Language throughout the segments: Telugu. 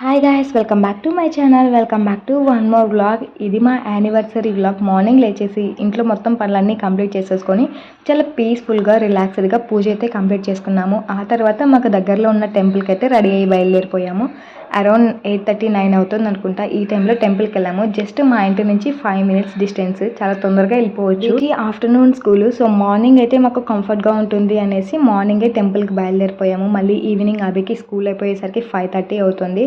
Hi guys welcome back to my channel welcome back to one more vlog ఇది మా యానివర్సరీ వ్లాగ్ మార్నింగ్ లేచేసి ఇంట్లో మొత్తం పనులన్నీ కంప్లీట్ చేసేసుకొని చాలా పీస్ఫుల్గా రిలాక్స్డ్గా పూజ అయితే కంప్లీట్ చేసుకున్నాము. ఆ తర్వాత మాకు దగ్గరలో ఉన్న టెంపుల్కి అయితే రెడీ అయ్యి బయలుదేరిపోయాము. అరౌండ్ ఎయిట్ థర్టీ నైన్ అవుతుంది అనుకుంటా. ఈ టైంలో టెంపుల్కి వెళ్ళాము. జస్ట్ మా ఇంటి నుంచి ఫైవ్ మినిట్స్ డిస్టెన్స్ చాలా తొందరగా వెళ్ళిపోవచ్చు. ఈ ఆఫ్టర్నూన్ స్కూల్ సో మార్నింగ్ అయితే మాకు కంఫర్ట్గా ఉంటుంది అనేసి మార్నింగే టెంపుల్కి బయలుదేరిపోయాము. మళ్ళీ ఈవినింగ్ అభికి స్కూల్ అయిపోయేసరికి ఫైవ్ థర్టీ అవుతుంది.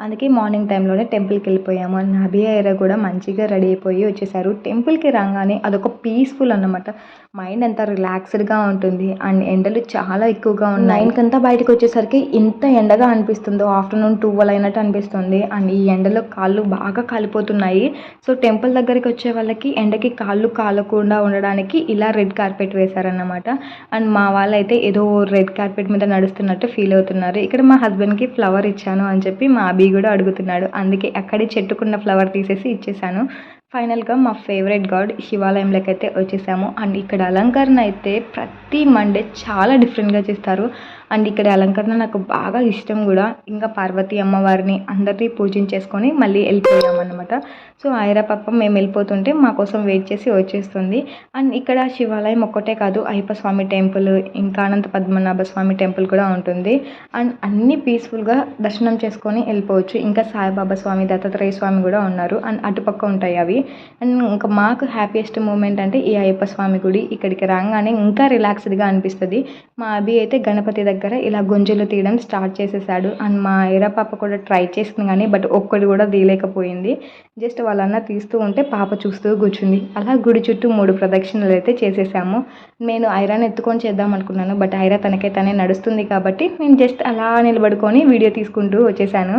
అందుకే మార్నింగ్ టైంలోనే టెంపుల్కి వెళ్ళిపోయాము అండ్ నబియా ఏరా కూడా మంచిగా రెడీ అయిపోయి వచ్చేసారు. టెంపుల్కి రాగానే అదొక పీస్ఫుల్ అన్నమాట. మైండ్ అంతా రిలాక్స్డ్గా ఉంటుంది. అండ్ ఎండలు చాలా ఎక్కువగా ఉన్నాయి. నైన్కంతా బయటకు వచ్చేసరికి ఇంత ఎండగా అనిపిస్తుందో ఆఫ్టర్నూన్ ట్వెల్వ్ అయినట్టు అనిపిస్తుంది. అండ్ ఈ ఎండలో కాళ్ళు బాగా కాలిపోతున్నాయి. సో టెంపుల్ దగ్గరికి వచ్చే వాళ్ళకి ఎండకి కాళ్ళు కాలకుండా ఉండడానికి ఇలా రెడ్ కార్పెట్ వేశారన్నమాట. అండ్ మా వాళ్ళైతే ఏదో రెడ్ కార్పెట్ మీద నడుస్తున్నట్టు ఫీల్ అవుతున్నారు. ఇక్కడ మా హస్బెండ్కి ఫ్లవర్ ఇచ్చాను అని చెప్పి మా అభి కూడా అడుగుతున్నాడు. అందుకే అక్కడే చెట్టుకున్న ఫ్లవర్ తీసేసి ఇచ్చేసాను. ఫైనల్గా మా ఫేవరెట్ గాడ్ శివాలయంలోకి అయితే వచ్చేసాము. అండ్ ఇక్కడ అలంకరణ అయితే ప్రతి మండే చాలా డిఫరెంట్గా చేస్తారు. అండ్ ఇక్కడ అలంకరణ నాకు బాగా ఇష్టం కూడా. ఇంకా పార్వతి అమ్మవారిని అందరినీ పూజించేసుకొని మళ్ళీ వెళ్ళిపోయామన్నమాట. సో ఐరా పాప మేము వెళ్ళిపోతుంటే మా కోసం వెయిట్ చేసి వచ్చేస్తుంది. అండ్ ఇక్కడ శివాలయం ఒక్కటే కాదు అయ్యప్ప స్వామి టెంపుల్ ఇంకా అనంత పద్మనాభ స్వామి టెంపుల్ కూడా ఉంటుంది. అండ్ అన్ని పీస్ఫుల్గా దర్శనం చేసుకొని వెళ్ళిపోవచ్చు. ఇంకా సాయిబాబా స్వామి దత్తాత్రేయ స్వామి కూడా ఉన్నారు. అండ్ అటుపక్క ఉంటాయి అవి. అండ్ ఇంకా మాకు హ్యాపీయెస్ట్ మూమెంట్ అంటే ఈ అయ్యప్ప స్వామి గుడి ఇక్కడికి రాగానే ఇంకా రిలాక్స్డ్గా అనిపిస్తుంది. మా అభి అయితే గణపతి దగ్గర దగ్గర ఇలా గుంజలు తీయడం స్టార్ట్ చేసేసాడు. అండ్ మా ఎరా పాప కూడా ట్రై చేసింది కానీ బట్ ఒక్కటి కూడా తీయలేకపోయింది. జస్ట్ వాళ్ళన్న తీస్తూ ఉంటే పాప చూస్తూ కూర్చుంది. అలా గుడి చుట్టూ మూడు ప్రదక్షిణలు అయితే చేసేసాము. నేను ఐరాన్ ఎత్తుకొని చేద్దాం అనుకున్నాను బట్ ఐరా తనకైతేనే తనే నడుస్తుంది కాబట్టి నేను జస్ట్ అలా నిలబడుకొని వీడియో తీసుకుంటూ వచ్చేసాను.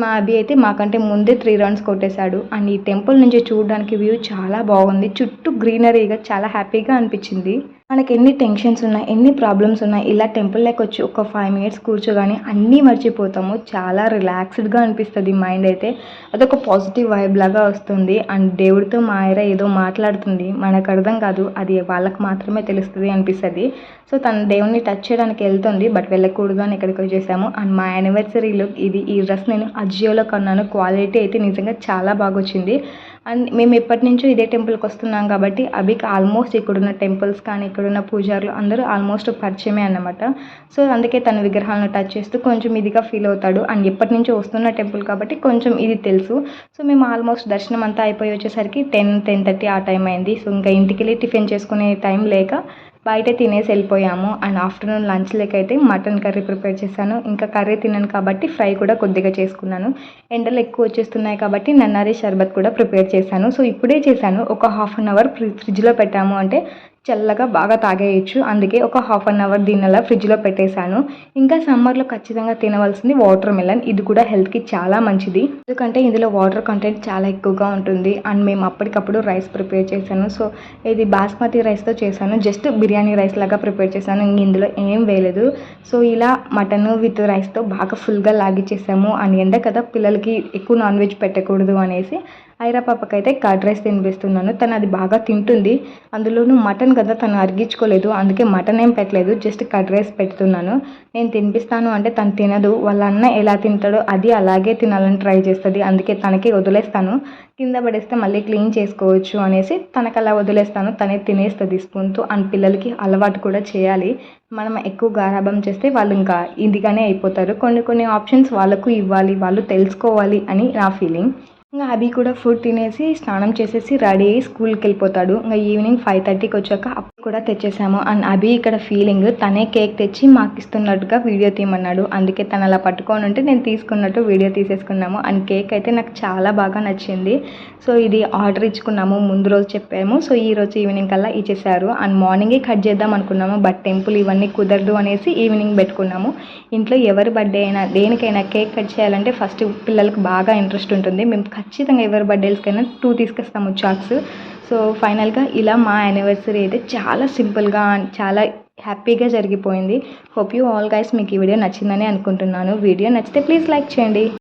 మా అభి అయితే మాకంటే ముందే త్రీ రౌండ్స్ కొట్టేశాడు. అండ్ ఈ టెంపుల్ నుంచి చూడడానికి వ్యూ చాలా బాగుంది. చుట్టూ గ్రీనరీగా చాలా హ్యాపీగా అనిపించింది. మనకి ఎన్ని టెన్షన్స్ ఉన్నాయి ఎన్ని ప్రాబ్లమ్స్ ఉన్నాయి ఇలా టెంపుల్లోకి వచ్చి ఒక ఫైవ్ మినిట్స్ కూర్చోగానే అన్నీ మర్చిపోతాము. చాలా రిలాక్స్డ్గా అనిపిస్తుంది మైండ్ అయితే. అదొక పాజిటివ్ వైబ్ లాగా వస్తుంది. అండ్ దేవుడితో మా ఆయన ఏదో మాట్లాడుతుంది. మనకు అర్థం కాదు. అది వాళ్ళకి మాత్రమే తెలుస్తుంది అనిపిస్తుంది. సో తన దేవుడిని టచ్ చేయడానికి వెళ్తుంది. బట్ వెళ్ళకూడదు అని ఇక్కడికి వచ్చేసాము. అండ్ మా యానివర్సరీలో ఇది ఈ డ్రెస్ నేను అజియోలో కొన్నాను. క్వాలిటీ అయితే నిజంగా చాలా బాగా వచ్చింది అండ్ మేము ఎప్పటి నుంచో ఇదే టెంపుల్కి వస్తున్నాం కాబట్టి అభికి ఆల్మోస్ట్ ఇక్కడున్న టెంపుల్స్ కానీ ఇక్కడున్న పూజారులు అందరూ ఆల్మోస్ట్ పరిచయమే అన్నమాట. సో అందుకే తన విగ్రహాలను టచ్ చేస్తూ కొంచెం ఇదిగా ఫీల్ అవుతాడు. అండ్ ఎప్పటి నుంచో వస్తున్న టెంపుల్ కాబట్టి కొంచెం ఇది తెలుసు. సో మేము ఆల్మోస్ట్ దర్శనం అంతా అయిపోయి వచ్చేసరికి టెన్ టెన్ థర్టీ ఆ టైం అయింది. సో ఇంకా ఇంటికి వెళ్ళి టిఫిన్ చేసుకునే టైం లేక బయట తినేసి వెళ్ళిపోయాము. అండ్ ఆఫ్టర్నూన్ లంచ్ అయితే మటన్ కర్రీ ప్రిపేర్ చేశాను. ఇంకా కర్రీ తిన్నాను కాబట్టి ఫ్రై కూడా కొద్దిగా చేసుకున్నాను. ఎండలు ఎక్కువ వచ్చేస్తున్నాయి కాబట్టి నన్నారి షర్బత్ కూడా ప్రిపేర్ చేశాను. సో ఇప్పుడే చేశాను. ఒక హాఫ్ అన్ అవర్ ఫ్రిడ్జ్లో పెట్టాము అంటే చల్లగా బాగా తాగేయచ్చు. అందుకే ఒక హాఫ్ అన్ అవర్ దీనిలా ఫ్రిడ్జ్లో పెట్టేశాను. ఇంకా సమ్మర్లో ఖచ్చితంగా తినవలసింది వాటర్ మిలన్. ఇది కూడా హెల్త్కి చాలా మంచిది. ఎందుకంటే ఇందులో వాటర్ కంటెంట్ చాలా ఎక్కువగా ఉంటుంది. అండ్ మేము అప్పటికప్పుడు రైస్ ప్రిపేర్ చేశాను. సో ఇది బాస్మతి రైస్తో చేశాను. జస్ట్ బిర్యానీ రైస్ లాగా ప్రిపేర్ చేశాను. ఇందులో ఏం వేయలేదు. సో ఇలా మటన్ విత్ రైస్తో బాగా ఫుల్గా లాగిచ్చేసాము. అండ్ ఎండ కదా పిల్లలకి ఎక్కువ నాన్ వెజ్ పెట్టకూడదు అనేసి ఐరా పాపకైతే కర్డ్ రైస్ తినిపిస్తున్నాను. తను అది బాగా తింటుంది. అందులోనూ మటన్ కదా తను అరిగించుకోలేదు. అందుకే మటన్ ఏం పెట్టలేదు. జస్ట్ కర్డ్ రైస్ పెడుతున్నాను. నేను తినిపిస్తాను అంటే తను తినదు. వాళ్ళ అన్న ఎలా తింటాడో అది అలాగే తినాలని ట్రై చేస్తుంది. అందుకే తనకి వదిలేస్తాను. కింద పడేస్తే మళ్ళీ క్లీన్ చేసుకోవచ్చు అనేసి తనకు అలా వదిలేస్తాను. తనే తినేస్తుంది స్పూన్తో. అండ్ పిల్లలకి అలవాటు కూడా చేయాలి. మనం ఎక్కువ గారాభం చేస్తే వాళ్ళు ఇంకా ఇదిగానే అయిపోతారు. కొన్ని కొన్ని ఆప్షన్స్ వాళ్ళకు ఇవ్వాలి. వాళ్ళు తెలుసుకోవాలి అని నా ఫీలింగ్. ఇంకా అభి కూడా ఫుడ్ తినేసి స్నానం చేసేసి రెడీ అయ్యి స్కూల్కి వెళ్ళిపోతాడు. ఇంకా ఈవినింగ్ ఫైవ్ థర్టీకి వచ్చాక కూడా తెచ్చేసాము. అండ్ అభి ఇక్కడ ఫీలింగ్ తనే కేక్ తెచ్చి మాకు ఇస్తున్నట్టుగా వీడియో తీయమన్నాడు. అందుకే తను అలా పట్టుకొని ఉంటే నేను తీసుకున్నట్టు వీడియో తీసేసుకున్నాము. అండ్ కేక్ అయితే నాకు చాలా బాగా నచ్చింది. సో ఇది ఆర్డర్ ఇచ్చుకున్నాము ముందు రోజు చెప్పాము. సో ఈ రోజు ఈవినింగ్ కల్లా ఇచ్చేసారు అండ్ మార్నింగే కట్ చేద్దాం అనుకున్నాము బట్ టెంపుల్ ఇవన్నీ కుదరదు అనేసి ఈవినింగ్ పెట్టుకున్నాము. ఇంట్లో ఎవరి బర్త్డే అయినా దేనికైనా కేక్ కట్ చేయాలంటే ఫస్ట్ పిల్లలకు బాగా ఇంట్రెస్ట్ ఉంటుంది. మేము ఖచ్చితంగా ఎవరి బర్త్డేస్కైనా టూ తీసుకొస్తాము చాక్స్ సో ఫైనల్గా ఇలా మా యానివర్సరీ అయితే చాలా సింపుల్గా చాలా హ్యాపీగా జరిగిపోయింది. హోప్ యూ ఆల్ గైస్ మీకు ఈ వీడియో నచ్చిందని అనుకుంటున్నాను. వీడియో నచ్చితే ప్లీజ్ లైక్ చేయండి.